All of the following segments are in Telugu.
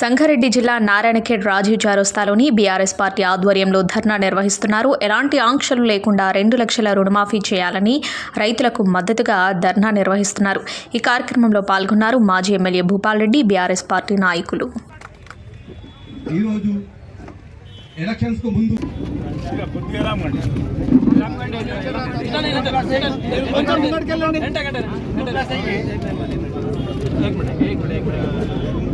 సంగారెడ్డి జిల్లా నారాయణఖేడ్ రాజీవ్ చారోస్తాలోని బీఆర్ఎస్ పార్టీ ఆధ్వర్యంలో ధర్నా నిర్వహిస్తున్నారు. ఎలాంటి ఆంక్షలు లేకుండా రెండు లక్షల రుణమాఫీ చేయాలని రైతులకు మద్దతుగా ధర్నా నిర్వహిస్తున్నారు. ఈ కార్యక్రమంలో పాల్గొన్నారు మాజీ MLA Bhupal Reddy BRS party నాయకులు. ఈరోజు ఎలక్షన్స్కు ముందు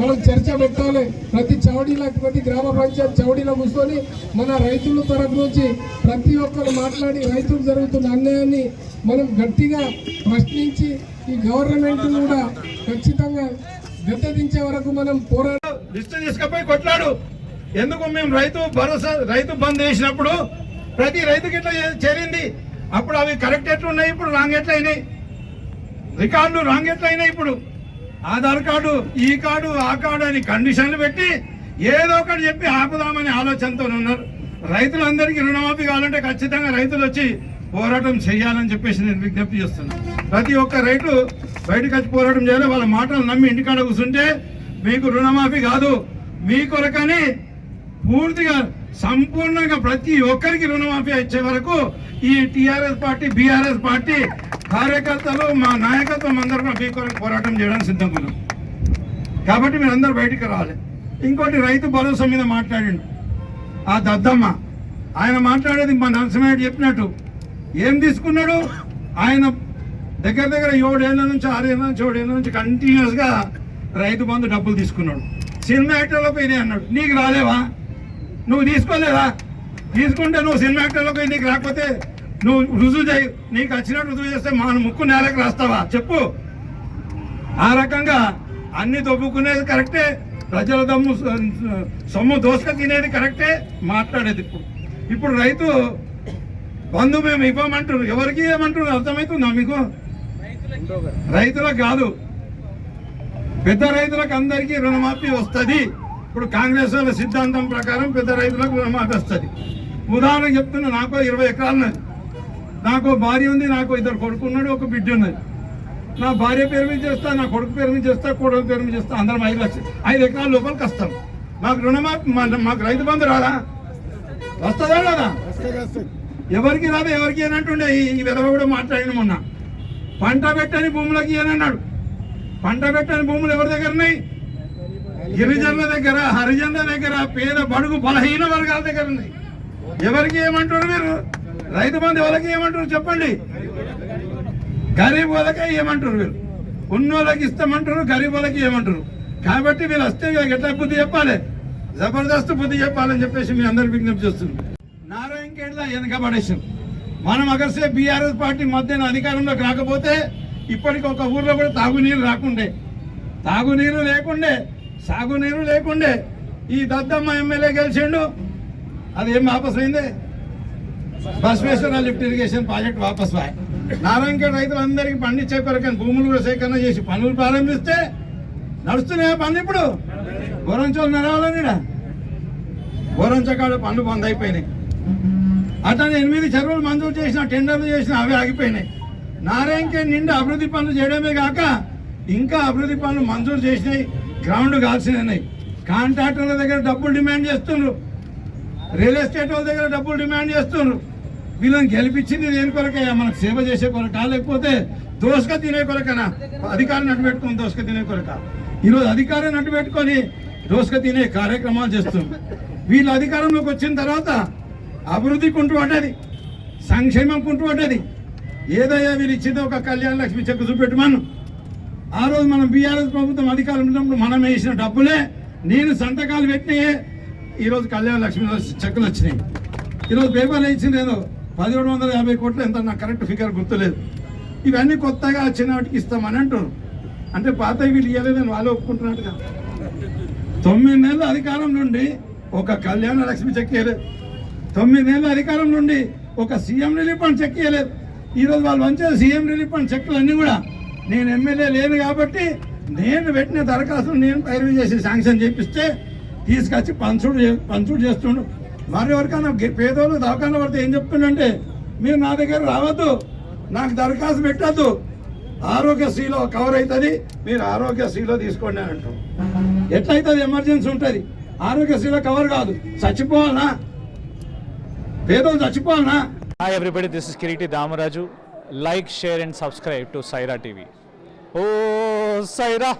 మనం చర్చ పెట్టాలి. ప్రతి చౌడీల ప్రతి గ్రామ పంచాయతీ చౌడీలో కూర్చొని మన రైతుల తరపు నుంచి ప్రతి ఒక్కరు మాట్లాడి రైతులు జరుగుతున్న అన్యాయాన్ని మనం గట్టిగా ప్రశ్నించి ఈ గవర్నమెంట్ కూడా ఖచ్చితంగా గద్దెదించే వరకు మనం పోరాట లిస్టు తీసుకుపోయి కొట్లాడు. ఎందుకు మేము రైతు భరోసా రైతు బంద్ చేసినప్పుడు ప్రతి రైతుకి ఇట్లా చేరింది. అప్పుడు అవి కరెక్ట్ ఎట్లున్నాయి? ఇప్పుడు రాంగ్ ఎట్లయినాయి? రికార్డులు రాంగ్ ఎట్లయినాయి ఇప్పుడు? ఆధార్ కార్డు ఈ కార్డు ఆ కార్డు అని కండిషన్లు పెట్టి ఏదో ఒకటి చెప్పి ఆపుదామనే ఆలోచనతో ఉన్నారు. రైతులందరికీ రుణమాఫీ కావాలంటే ఖచ్చితంగా రైతులు వచ్చి పోరాటం చేయాలని చెప్పేసి నేను విజ్ఞప్తి చేస్తున్నాను ప్రతి ఒక్క రైతు బయటకు వచ్చి పోరాటం చేయాలి. వాళ్ళ మాటలు నమ్మి ఇంటికాడ కూర్చుంటే మీకు రుణమాఫీ కాదు. మీ కొరకని పూర్తిగా సంపూర్ణంగా ప్రతి ఒక్కరికి రుణమాఫీ ఇచ్చే వరకు ఈ టిఆర్ఎస్ పార్టీ బీఆర్ఎస్ పార్టీ కార్యకర్తలు మా నాయకత్వం అందరూ కూడా మీ కొరకు పోరాటం చేయడానికి సిద్ధంగా ఉన్నాం కాబట్టి మీరందరూ అందరూ బయటికి రావాలి. ఇంకోటి రైతు భరోసా మీద మాట్లాడిండు. ఆ దద్దమ్మ ఆయన మాట్లాడేది మా నరసింహయ్య చెప్పినట్టు. ఏం తీసుకున్నాడు? ఆయన దగ్గర దగ్గర ఏడేళ్ళ నుంచి ఆరేళ్ళ నుంచి ఏడేళ్ళ నుంచి కంటిన్యూస్గా రైతు బంధు డబ్బులు తీసుకున్నాడు. సినిమా యాక్టర్లకు ఇదే అన్నాడు. నీకు రాలేవా? నువ్వు తీసుకోలేదా? తీసుకుంటే నువ్వు సినిమా యాక్టర్లకు నీకు రాకపోతే నువ్వు రుజువు చేయి. నీకు వచ్చినట్టు రుజువు చేస్తే మా ముక్కు నేలకు రాస్తావా? చెప్పు. ఆ రకంగా అన్ని దొబ్బుకునేది కరెక్టే ప్రజల దమ్ము సొమ్ము దోసుక తినేది కరెక్టే మాట్లాడేది ఇప్పుడు. ఇప్పుడు రైతు బంధు మేము ఇవ్వమంటారు. ఎవరికి ఇవ్వమంటారు? అర్థమవుతుందా మీకు? రైతులకు కాదు. పెద్ద రైతులకు అందరికీ రుణమాఫీ వస్తుంది. ఇప్పుడు కాంగ్రెస్ వాళ్ళ సిద్ధాంతం ప్రకారం పెద్ద రైతులకు రుణమాఫీ వస్తుంది. ఉదాహరణకు చెప్తున్నా నాకు ఇరవై ఎకరాలు నాకు భార్య ఉంది నాకు ఇద్దరు కొడుకు ఉన్నాడు ఒక బిడ్డ ఉన్నది. నా భార్య పేరు మీద చేస్తా నా కొడుకు పేరు మీద చేస్తా కొడుకు పేరు మీద చేస్తా అందరం ఐదు లక్షలు ఐదు ఎకరాల లోపలికి వస్తాం మాకు రుణమాఫీ మాకు రైతు బంధు రాదా? వస్తుందా రాదా? ఎవరికి రాదు ఎవరికి అని అంటుండే. ఈ ఈ విధవ కూడా మాట్లాడిన మొన్న. పంట పెట్టని భూములకి అని అన్నాడు. పంట పెట్టని భూములు ఎవరి దగ్గర ఉన్నాయి? గిరిజనుల దగ్గర హరిజనుల దగ్గర పేద బడుగు బలహీన వర్గాల దగ్గర ఉన్నాయి. ఎవరికి ఏమంటారు మీరు? రైతు బంధు వాళ్ళకి ఏమంటారు చెప్పండి? గరీబ్ వాళ్ళకే ఏమంటారు వీళ్ళు? ఉన్నోళ్ళకి ఇస్తామంటారు గరీబ్ వాళ్ళకి ఏమంటారు కాబట్టి వీళ్ళు వస్తే వీళ్ళకి ఎట్లా బుద్ధి చెప్పాలి? జబర్దస్త్ బుద్ధి చెప్పాలని చెప్పేసి మీ అందరు విజ్ఞప్తి చేస్తున్నారు నారాయణ ఖేడ్లా వెనకబడేసాం మనం అగర్సే బీఆర్ఎస్ పార్టీ మధ్యన అధికారంలోకి రాకపోతే ఇప్పటికి ఒక ఊర్లో కూడా తాగునీరు రాకుండే. తాగునీరు లేకుండే సాగునీరు లేకుండే. ఈ దద్దమ్మ ఎమ్మెల్యే గెలిచిండు అది ఏం వాపస్ అయిందే బస్మేశ్వర లిఫ్ట్ ఇరిగేషన్ ప్రాజెక్ట్ వాపస్ వాయ్ నారాయణఖేడ్ రైతులందరికీ పండించే కొరకని భూములు కూడా సేకరణ చేసి పనులు ప్రారంభిస్తే నడుస్తున్నాయా పనులు ఇప్పుడు? గోరంచోలు నడవాలని గోరంచకాడ పనులు బంద్ అయిపోయినాయి. అతను ఎనిమిది చెరువులు మంజూరు చేసిన టెండర్లు చేసిన అవి ఆగిపోయినాయి. నారాయణఖేడ్ నిండా అభివృద్ధి పనులు చేయడమే కాక ఇంకా అభివృద్ధి పనులు మంజూరు చేసినాయి గ్రౌండ్ కాల్సినాయి కాంట్రాక్టర్ల దగ్గర డబ్బులు డిమాండ్ చేస్తున్నారు రియల్ ఎస్టేట్ వాళ్ళ దగ్గర డబ్బులు డిమాండ్ చేస్తున్నారు వీళ్ళని గెలిపించింది దేని కొరకయ్యా. మనకు సేవ చేసే కొరక లేకపోతే దోసుక తినే కొరకనా? అధికారం నట్టు పెట్టుకొని దోసుక తినే కొరక. ఈరోజు అధికారం నడిపెట్టుకొని పెట్టుకొని దోసుక తినే కార్యక్రమాలు చేస్తున్నారు వీళ్ళు అధికారంలోకి వచ్చిన తర్వాత అభివృద్ధి కుంటూ పడ్డది సంక్షేమం కుంటూ పడ్డది. ఏదయ్యా వీళ్ళు ఇచ్చిందో ఒక కళ్యాణ లక్ష్మి చెక్కు చూపెట్టమను. ఆ రోజు మనం బీఆర్ఎస్ ప్రభుత్వం అధికారం ఉన్నప్పుడు మనం వేసిన డబ్బులే నేను సంతకాలు పెట్టినాయే ఈరోజు కళ్యాణ లక్ష్మి చెక్కులు వచ్చినాయి. ఈరోజు పేపర్లు ఇచ్చింది ఏదో పదిహేడు వందల యాభై కోట్లు ఎంత నాకు కరెక్ట్ ఫిగర్ గుర్తులేదు. ఇవన్నీ కొత్తగా వచ్చిన వాటికి ఇస్తామని అంటారు అంటే పాత వీళ్ళు ఇవ్వలేదని వాళ్ళు ఒప్పుకుంటున్నట్టుగా. తొమ్మిది నెలల అధికారం నుండి ఒక కళ్యాణ లక్ష్మి చెక్ ఇవ్వలేదు తొమ్మిదేళ్ళ అధికారం నుండి ఒక సీఎం రిలీఫ్ ఫండ్ చెక్ ఇవ్వలేదు ఈరోజు వాళ్ళు వంచేది సీఎం రిలీఫ్ ఫండ్ చెక్లు అన్నీ కూడా నేను ఎమ్మెల్యే లేను కాబట్టి నేను పెట్టిన దరఖాస్తును నేను పైరవి చేసి శాంక్షన్ చేపిస్తే తీసుకొచ్చి పంచుడు పంచుడు చేస్తుండు. మరి ఎవరికైనా పేదోళ్ళు దవాఖాన పడితే ఏం చెప్తుండంటే మీరు నా దగ్గర రావద్దు నాకు దరఖాస్తు పెట్టద్దు. ఆరోగ్యశ్రీలో కవర్ అవుతుంది మీరు ఆరోగ్యశ్రీలో తీసుకోండి అని అంటాం ఎట్లయితుంది ఎమర్జెన్సీ ఉంటుంది ఆరోగ్యశ్రీలో కవర్ కాదు చచ్చిపోవాలనా? పేదోళ్ళు చచ్చిపోవాలనా? Hi everybody this is Kireeti Damaraju like share and subscribe to Saira TV oh Sye Raa